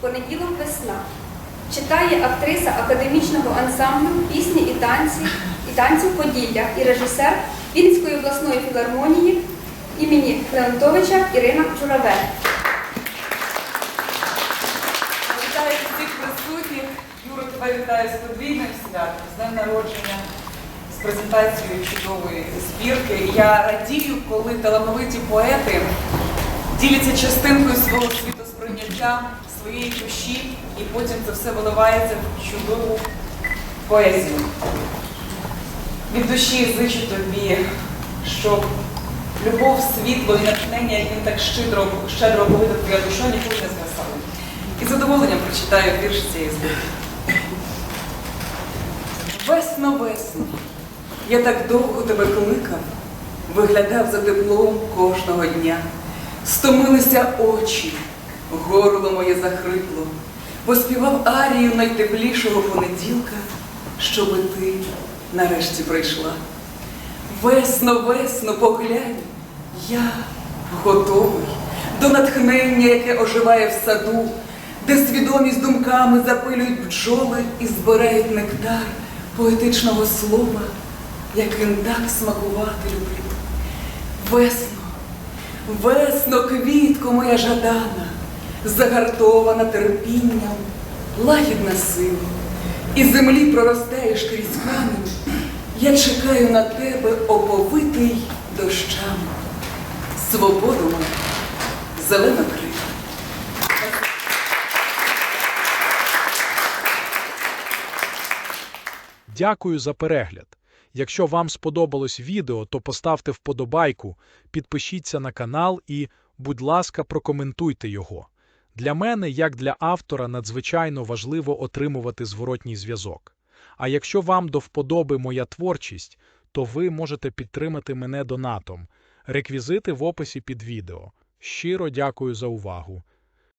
Понеділок весна. Читає актриса академічного ансамблю пісні і танці і танців Поділля і режисер Вінницької обласної філармонії імені Леонтовича Ірина Журавель. Вітаю всіх присутніх. Юро, тебе вітаю з подвійним святом, з днем народження, з презентацією чудової збірки. Я радію, коли талановиті поети діляться частинкою свого світосприйняття, своєї душі, і потім це все виливається в чудову поезію. Від душі зичу тобі, щоб любов, світло і натхнення, як він так щедро, щедро оповіда твоя душа, ніколи не згасали. І з задоволенням прочитаю вірш цієї збірки. Весно, весно, я так довго тебе кликав, виглядав за теплом кожного дня. Стомилися очі, горло моє захрипло, бо співав арію найтеплішого понеділка, щоби ти нарешті прийшла. Весно, весно, поглянь, я готовий до натхнення, яке оживає в саду, де свідомість думками запилюють бджоли і збирають нектар поетичного слова, яким так смакувати люблю. Весно, весно, квітко моя жадана, загартована терпінням, лагідна сила, і землі проростаєш крізь камінь. Я чекаю на тебе, оповитий дощами. Свободу мою, зелена крила. Дякую за перегляд. Якщо вам сподобалось відео, то поставте вподобайку, підпишіться на канал і, будь ласка, прокоментуйте його. Для мене, як для автора, надзвичайно важливо отримувати зворотній зв'язок. А якщо вам до вподоби моя творчість, то ви можете підтримати мене донатом. Реквізити в описі під відео. Щиро дякую за увагу.